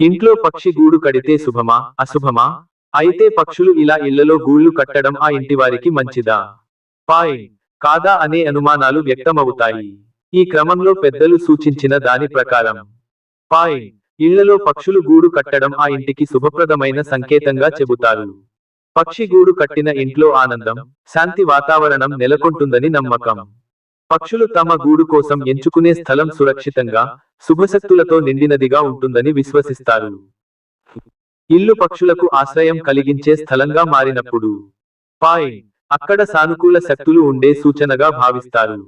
ఇంట్లో పక్షి గూడు కడితే శుభమా? అశుభమా? అయితే పక్షులు ఇలా ఇళ్ళలో గూళ్ళు కట్టడం ఆ ఇంటివారికి మంచిదా? పాయింట్ కాదా అనే అనుమానాలు వ్యక్తమవుతాయి. ఈ క్రమంలో పెద్దలు సూచించిన దాని ప్రకారం. పాయింట్ ఇళ్ళలో పక్షులు గూడు కట్టడం ఆ ఇంటికి శుభప్రదమైన సంకేతంగా చెబుతారు. పక్షి గూడు కట్టిన ఇంట్లో ఆనందం శాంతి వాతావరణం నెలకొంటుందని నమ్మకం. పక్షులు తమ గూడు కోసం ఎంచుకునే స్థలం సురక్షితంగా శుభశక్తులతో నిండినదిగా ఉంటుందని విశ్వసిస్తారు. ఇల్లు పక్షులకు ఆశ్రయం కలిగించే స్థలంగా మారినప్పుడు పాయింట్ అక్కడ సానుకూల శక్తులు ఉండే సూచనగా భావిస్తారు.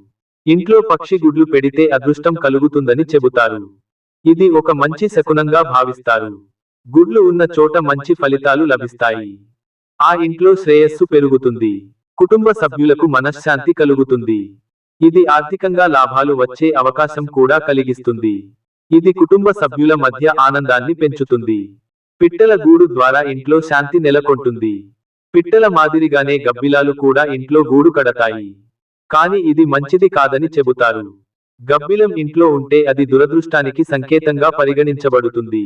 ఇంట్లో పక్షి గుడ్లు పెడితే అదృష్టం కలుగుతుందని చెబుతారు. ఇది ఒక మంచి శకునంగా భావిస్తారు. గుడ్లు ఉన్న చోట మంచి ఫలితాలు లభిస్తాయి. ఆ ఇంట్లో శ్రేయస్సు పెరుగుతుంది. కుటుంబ సభ్యులకు మనశ్శాంతి కలుగుతుంది. ఇది ఆర్థికంగా లాభాలు వచ్చే అవకాశం కూడా కలిగిస్తుంది. ఇది కుటుంబ సభ్యుల మధ్య ఆనందాన్ని పెంచుతుంది. పిట్టల గూడు ద్వారా ఇంట్లో శాంతి నెలకొంటుంది. పిట్టల మాదిరిగానే గబ్బిలాలు కూడా ఇంట్లో గూడు కడతాయి. కాని ఇది మంచిది కాదని చెబుతారు. గబ్బిలం ఇంట్లో ఉంటే అది దురదృష్టానికి సంకేతంగా పరిగణించబడుతుంది.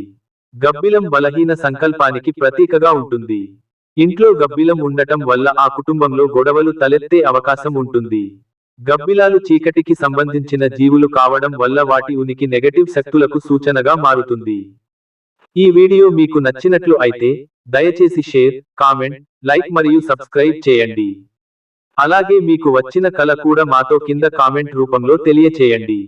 గబ్బిలం బలహీన సంకల్పానికి ప్రతీకగా ఉంటుంది. ఇంట్లో గబ్బిలం ఉండటం వల్ల ఆ కుటుంబంలో గొడవలు తలెత్తే అవకాశం ఉంటుంది. గబ్బిలాలు చీకటికి సంబంధించిన జీవులు కావడం వల్ల వాటి ఉనికి నెగటివ్ శక్తులకు సూచనగా మారుతుంది. ఈ వీడియో మీకు నచ్చినట్లు అయితే దయచేసి షేర్ కామెంట్ లైక్ మరియు సబ్స్క్రైబ్ చేయండి. అలాగే మీకు వచ్చిన కళ కూడా మాతో కింద కామెంట్ రూపంలో తెలియచేయండి.